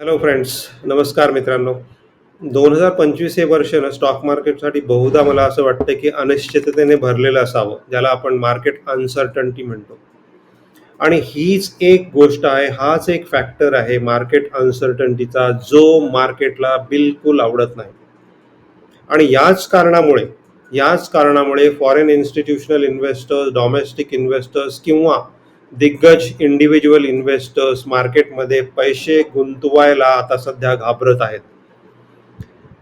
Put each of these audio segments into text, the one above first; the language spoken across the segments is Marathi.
हॅलो फ्रेंड्स नमस्कार मित्रांनो. दोन हजार पंचवीस हे वर्ष ना स्टॉक मार्केटसाठी बहुधा मला असं वाटतं की अनिश्चिततेने भरलेलं असावं ज्याला आपण मार्केट अनसर्टन्टी म्हणतो. आणि हीच एक गोष्ट आहे हाच एक फॅक्टर आहे मार्केट अनसर्टन्टीचा जो मार्केटला बिलकुल आवडत नाही. आणि याच कारणामुळे याच कारणामुळे foreign institutional investors domestic investors किंवा दिग्गज इंडिव्हिज्युअल इन्व्हेस्टर्स मार्केटमध्ये पैसे गुंतवायला आता सध्या घाबरत आहेत.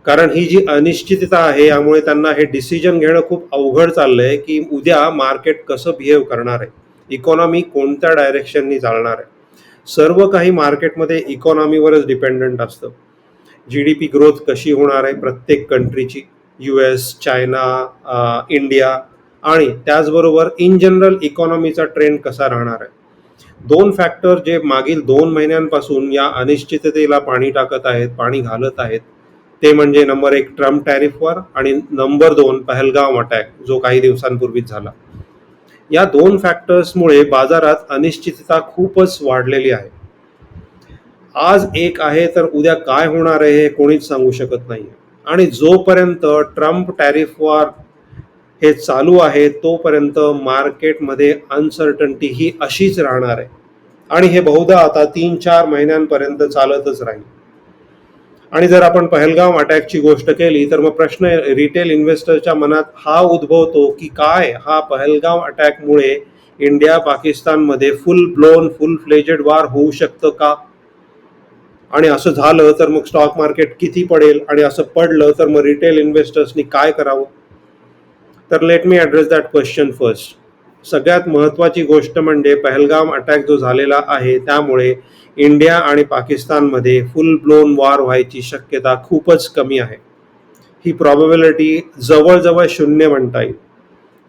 कारण ही जी अनिश्चितता आहे यामुळे त्यांना हे डिसिजन घेणं खूप अवघड चाललंय की उद्या मार्केट कसं बिहेव करणार आहे? इकॉनॉमी कोणत्या डायरेक्शननी चालणार आहे? सर्व काही मार्केटमध्ये इकॉनॉमीवरच डिपेंडंट असतं. जी डी पी ग्रोथ कशी होणार आहे प्रत्येक कंट्रीची यू एस चायना इंडिया आणि त्याचबरोबर इन जनरल इकॉनॉमीचा ट्रेंड कसा राहणार आहे? दोन फॅक्टर जे मागील दोन महिन्यांपासून या अनिश्चिततेला पाणी टाकत आहेत पाणी घालत आहेत ते म्हणजे नंबर एक ट्रम्प टॅरिफवर आणि नंबर दोन पहलगाम अटॅक जो काही दिवसांपूर्वीच झाला. या दोन फॅक्टर्समुळे बाजारात अनिश्चितता खूपच वाढलेली आहे. आज एक आहे तर उद्या काय होणार आहे हे कोणीच सांगू शकत नाही आणि जोपर्यंत ट्रम्प टॅरिफवर हे चालू आहे तोपर्यंत मार्केटमध्ये अनसर्टन्टी ही अशीच राहणार आहे. आणि हे बहुधा आता तीन चार महिन्यांपर्यंत चालतच राहील. आणि जर आपण पहलगाम अटॅकची गोष्ट केली तर मग प्रश्न रिटेल इन्व्हेस्टरच्या मनात हा उद्भवतो की काय हा पहलगाम अटॅकमुळे इंडिया पाकिस्तानमध्ये फुल ब्लोन फुल फ्लेजेड वार होऊ शकतं का? आणि असं झालं तर मग स्टॉक मार्केट किती पडेल? आणि असं पडलं तर मग रिटेल इन्व्हेस्टर्सनी काय करावं? तर let me address that question first सगळ्यात महत्त्वाची गोष्ट म्हणजे पहलगाम अटॅक जो झालेला आहे त्यामुळे इंडिया आणि पाकिस्तानमध्ये फुल ब्लोन वॉर व्हायची शक्यता खूपच कमी आहे. ही प्रॉबेबिलिटी जवळजवळ शून्य म्हणता येईल.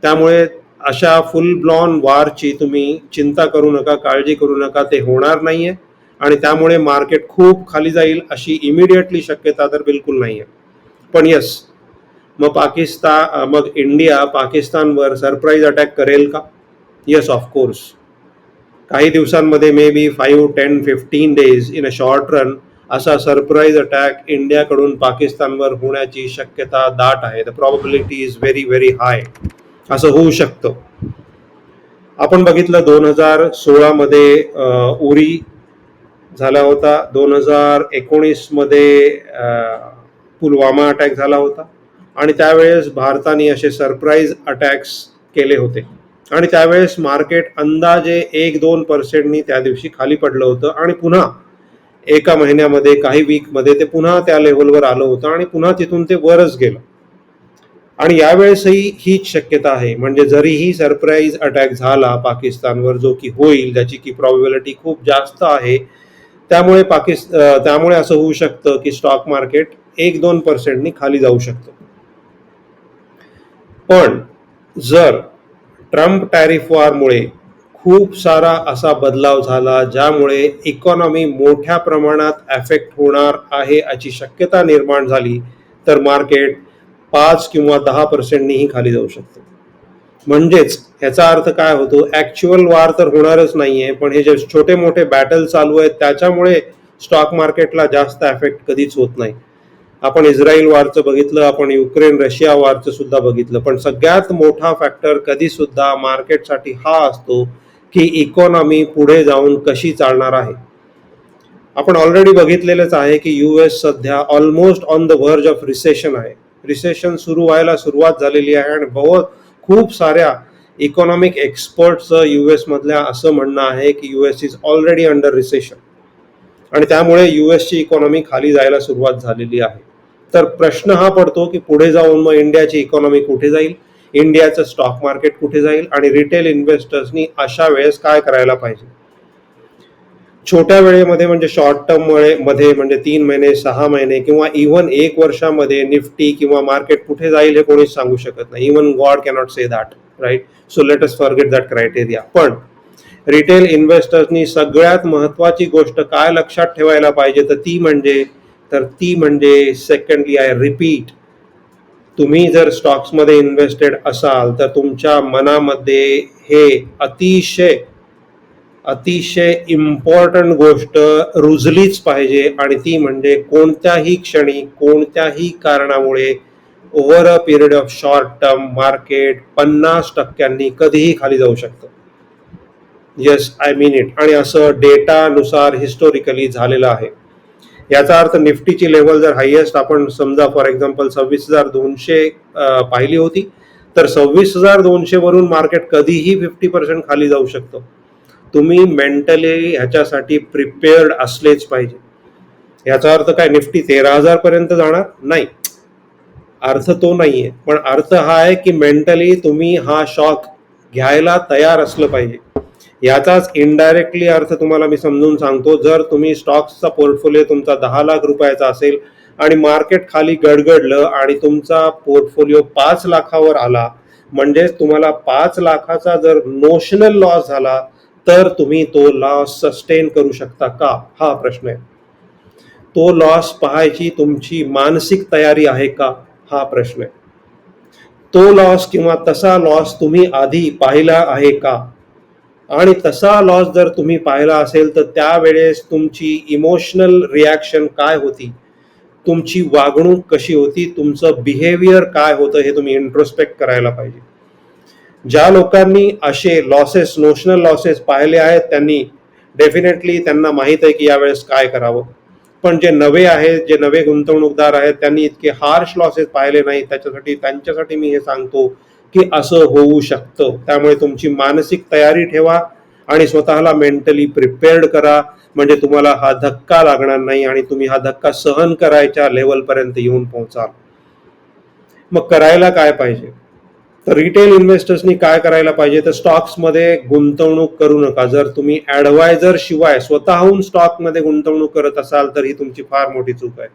त्यामुळे अशा फुल ब्लॉन वारची तुम्ही चिंता करू नका काळजी करू नका ते होणार नाही आहे आणि त्यामुळे मार्केट खूप खाली जाईल अशी इमिडिएटली शक्यता तर बिलकुल नाही आहे पण यस मग पाकिस्तान मग इंडिया पाकिस्तानवर सरप्राईज अटॅक करेल का? येस ऑफकोर्स काही दिवसांमध्ये maybe five ten fifteen days in a short run असा सरप्राईज अटॅक इंडियाकडून पाकिस्तानवर होण्याची शक्यता दाट आहे. The probability is very very high असं होऊ शकतं. आपण बघितलं दोन हजार सोळामध्ये उरी झाला होता. दोन हजार एकोणीसमध्ये पुलवामा अटॅक झाला होता. आणि त्यावेळेस भारताने असे सरप्राईज अटॅक्स केले होते. आणि त्यावेळेस मार्केट अंदाजे एक दोन पर्सेंटनी त्या दिवशी खाली पडलं होतं आणि पुन्हा एका महिन्यामध्ये काही वीकमध्ये ते पुन्हा त्या लेवलवर आलं होतं आणि पुन्हा तिथून ते वरच गेलं. आणि यावेळेसही हीच शक्यता आहे. म्हणजे जरीही सरप्राईज अटॅक झाला पाकिस्तानवर जो की होईल ज्याची की प्रॉबिबिलिटी खूप जास्त आहे त्यामुळे पाकिस्त त्यामुळे असं होऊ शकतं की स्टॉक मार्केट एक दोन पर्सेंटनी खाली जाऊ शकतं. पण जर ट्रम्प टॅरिफ वॉरमुळे खूप सारा असा बदलाव झाला ज्यामुळे इकॉनॉमी मोठ्या प्रमाणात अफेक्ट होणार आहे याची शक्यता निर्माण झाली तर मार्केट पाच किंवा दहा पर्सेंटनीही खाली जाऊ शकतं. म्हणजेच ह्याचा अर्थ काय होतो? ॲक्च्युअल वार तर होणारच नाही आहे पण हे जे छोटे मोठे बॅटल चालू आहेत त्याच्यामुळे स्टॉक मार्केटला जास्त अफेक्ट कधीच होत नाही. आपण इस्रायल वारचं बघितलं आपण युक्रेन रशिया वारचं सुद्धा बघितलं. पण सगळ्यात मोठा फॅक्टर कधी सुद्धा मार्केटसाठी हा असतो की इकॉनॉमी पुढे जाऊन कशी चालणार आहे. आपण ऑलरेडी बघितलेलंच आहे की यू एस सध्या almost on the verge of recession आहे. रिसेशन सुरू व्हायला सुरुवात झालेली आहे आणि बहुत खूप साऱ्या इकॉनॉमिक एक्सपर्टचं यू एसमधल्या असं म्हणणं आहे की U S is already under recession आणि त्यामुळे यू एसची इकॉनॉमी खाली जायला सुरुवात झालेली आहे. तर प्रश्न हा पडतो की पुढे जाऊन मग इंडियाची इकॉनॉमी कुठे जाईल? इंडियाचं स्टॉक मार्केट कुठे जाईल? आणि रिटेल इन्व्हेस्टर्सनी अशा वेळेस काय करायला पाहिजे? छोट्या वेळेमध्ये म्हणजे शॉर्ट टर्ममध्ये म्हणजे तीन महिने सहा महिने किंवा इव्हन एक वर्षामध्ये निफ्टी किंवा मार्केट कुठे जाईल हे कोणीच सांगू शकत नाही. Even God cannot say that right so let us forget that criteria पण रिटेल इन्व्हेस्टर्सनी सगळ्यात महत्त्वाची गोष्ट काय लक्षात ठेवायला पाहिजे? तर ती म्हणजे तर ती म्हणजे सेकंडली आय रिपीट तुम्ही जर स्टॉक्समध्ये इन्व्हेस्टेड असाल तर तुमच्या मनामध्ये हे अतिशय अतिशय इम्पॉर्टंट गोष्ट रुजलीच पाहिजे. आणि ती म्हणजे कोणत्याही क्षणी कोणत्याही कारणामुळे over a period of short term market पन्नास टक्क्यांनी कधीही खाली जाऊ शकतं. येस आय मीन इट आणि असं डेटानुसार हिस्टोरिकली झालेलं आहे. याचा अर्थ निफ्टीची लेवल जर हायेस्ट आपण समजा फॉर एक्झाम्पल सव्वीस हजार दोनशे पाहिली होती तर सव्वीस हजार दोनशे वरून मार्केट कधीही फिफ्टी पर्सेंट खाली जाऊ शकतो. तुम्ही मेंटली ह्याच्यासाठी प्रिपेअर्ड असलेच पाहिजे. याचा अर्थ काय निफ्टी तेरा हजार पर्यंत जाणार? नाही. अर्थ तो नाही आहे पण अर्थ हा आहे की मेंटली तुम्ही हा शॉक घ्यायला तयार असलं पाहिजे. याचाच इनडायरेक्टली अर्थ तुम्हाला मी समजून सांगतो जर तुम्ही स्टॉक्सचा पोर्टफोलिओ तुमचा दहा लाख रुपयाचा असेल आणि मार्केट खाली गडगडलं आणि तुमचा पोर्टफोलिओ पाच लाखावर आला म्हणजेच तुम्हाला पाच लाखाचा जर नोशनल लॉस झाला तर तुम्ही तो लॉस सस्टेन करू शकता का? हा प्रश्न आहे. तो लॉस पाहायची तुमची मानसिक तयारी आहे का? हा प्रश्न आहे. तो लॉस किंवा तसा लॉस तुम्ही आधी पाहिला आहे का? आणि तसा लॉस जर तुम्ही पाहिला असेल तर त्यावेळेस तुमची इमोशनल रिॲक्शन काय होती? तुमची वागणूक कशी होती? तुमचं बिहेवियर काय होतं? हे तुम्ही इंट्रोस्पेक्ट करायला पाहिजे. ज्या लोकांनी असे लॉसेस नोशनल लॉसेस पाहिले आहेत त्यांनी डेफिनेटली त्यांना माहीत आहे की यावेळेस काय करावं. पण जे नवे आहेत जे नवे गुंतवणूकदार आहेत त्यांनी इतके हार्श लॉसेस पाहिले नाही त्याच्यासाठी त्यांच्यासाठी मी हे सांगतो की असं होऊ शकतं. त्यामुळे तुमची मानसिक तयारी ठेवा आणि स्वतःला मेंटली प्रिपेअर्ड करा. म्हणजे तुम्हाला हा धक्का लागणार नाही आणि तुम्ही हा धक्का सहन करायच्या लेवलपर्यंत येऊन पोहोचाल. मग करायला काय पाहिजे? तर रिटेल इन्व्हेस्टर्सनी काय करायला पाहिजे? तर स्टॉक्समध्ये गुंतवणूक करू नका. जर तुम्ही ॲडवायझर शिवाय स्वतःहून स्टॉकमध्ये गुंतवणूक करत असाल तर ही तुमची फार मोठी चूक आहे.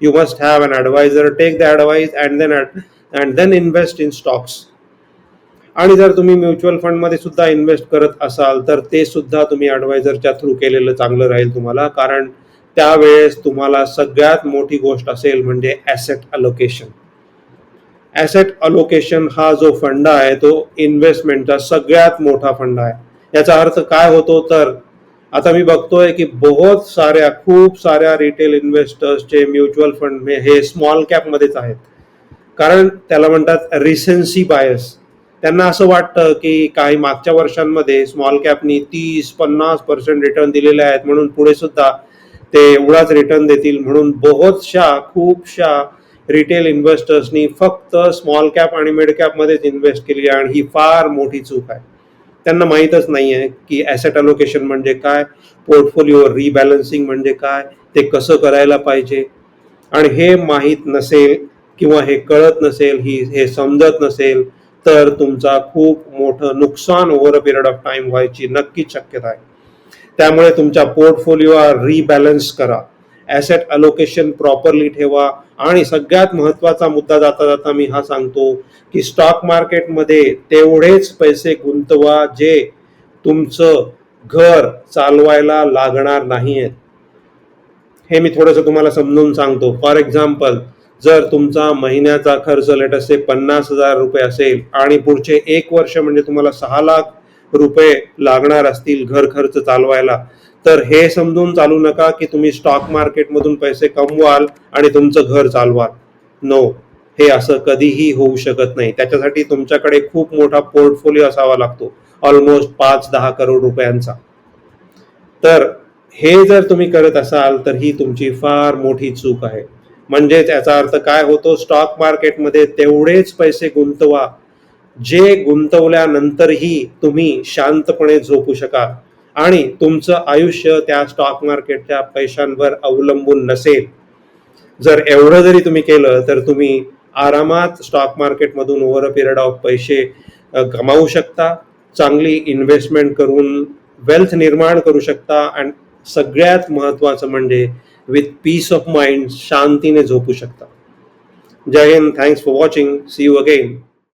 You must have an advisor take the advice and then and then invest in stocks आणि जर तुम्ही म्युच्युअल फंडमध्ये सुद्धा इन्व्हेस्ट करत असाल तर ते सुद्धा तुम्ही ॲडवायझरच्या थ्रू केलेलं चांगलं राहील तुम्हाला कारण त्यावेळेस तुम्हाला सगळ्यात मोठी गोष्ट असेल म्हणजे ॲसेट अलोकेशन ॲसेट अलोकेशन हा जो फंड आहे तो इन्व्हेस्टमेंटचा सगळ्यात मोठा फंड आहे. याचा अर्थ काय होतो तर आता मी बघतोय की बहुत साऱ्या खूप साऱ्या रिटेल इन्व्हेस्टर्सचे म्युच्युअल फंड हे स्मॉल कॅपमध्येच आहेत. कारण त्याला म्हणतात रिसेन्सी बायस त्यांना असं वाटतं की काही मागच्या वर्षांमध्ये स्मॉल कॅपनी तीस पन्नास पर्सेंट रिटर्न दिलेले आहेत म्हणून पुढे सुद्धा ते एवढाच रिटर्न देतील म्हणून बहुतशा खूपशा रिटेल इन्व्हेस्टर्सनी फक्त स्मॉल कॅप आणि मिड कॅपमध्येच इन्व्हेस्ट केली आणि ही फार मोठी चूक आहे. त्यांना माहीतच नाही आहे की ॲसेट अलोकेशन म्हणजे काय पोर्टफोलिओ रिबॅलन्सिंग म्हणजे काय ते कसं करायला पाहिजे. आणि हे माहीत नसेल किंवा हे कळत नसेल ही हे समजत नसेल तर तुमचा खूप मोठं नुकसान over a period of time व्हायची नक्कीच शक्यता आहे. त्यामुळे तुमच्या पोर्टफोलिओ रिबॅलन्स करा. ॲसेट अलोकेशन प्रॉपरली ठेवा. आणि सगळ्यात महत्त्वाचा मुद्दा जाता जाता मी हा सांगतो की स्टॉक मार्केटमध्ये तेवढेच पैसे गुंतवा जे तुमचं घर चालवायला लागणार नाही आहेत हे मी थोडंसं तुम्हाला समजून सांगतो. फॉर एक्झाम्पल जर तुमचा महिन्याचा खर्च लेट असे पन्नास हजार रुपये असेल आणि पुढचे एक वर्ष म्हणजे तुम्हाला सहा लाख रुपये लागणार असतील घर खर्च चालवायला तर हे समजून चालू नका की तुम्ही स्टॉक मार्केटमधून पैसे कमवाल आणि तुमचं घर चालवाल. नो हे असं कधीही होऊ शकत नाही. त्याच्यासाठी तुमच्याकडे खूप मोठा पोर्टफोलिओ असावा लागतो. ऑलमोस्ट पाच दहा करोड रुपयांचा. तर हे जर तुम्ही करत असाल तर ही तुमची फार मोठी चूक आहे. म्हणजे त्याचा अर्थ काय होतो? स्टॉक मार्केटमध्ये तेवढेच पैसे गुंतवा जे गुंतवल्यानंतरही तुम्ही शांतपणे झोपू शकाल आणि तुमचं आयुष्य त्या स्टॉक मार्केटच्या पैशांवर अवलंबून नसेल. जर एवढं जरी तुम्ही केलं तर तुम्ही आरामात स्टॉक मार्केटमधून ओव्हर अ पिरियड ऑफ पैसे कमावू शकता चांगली इन्व्हेस्टमेंट करून वेल्थ निर्माण करू शकता अँड सगळ्यात महत्त्वाचं म्हणजे विथ पीस ऑफ माइंड शांतीने झोपू शकता. जय Hind. Thanks for watching see you again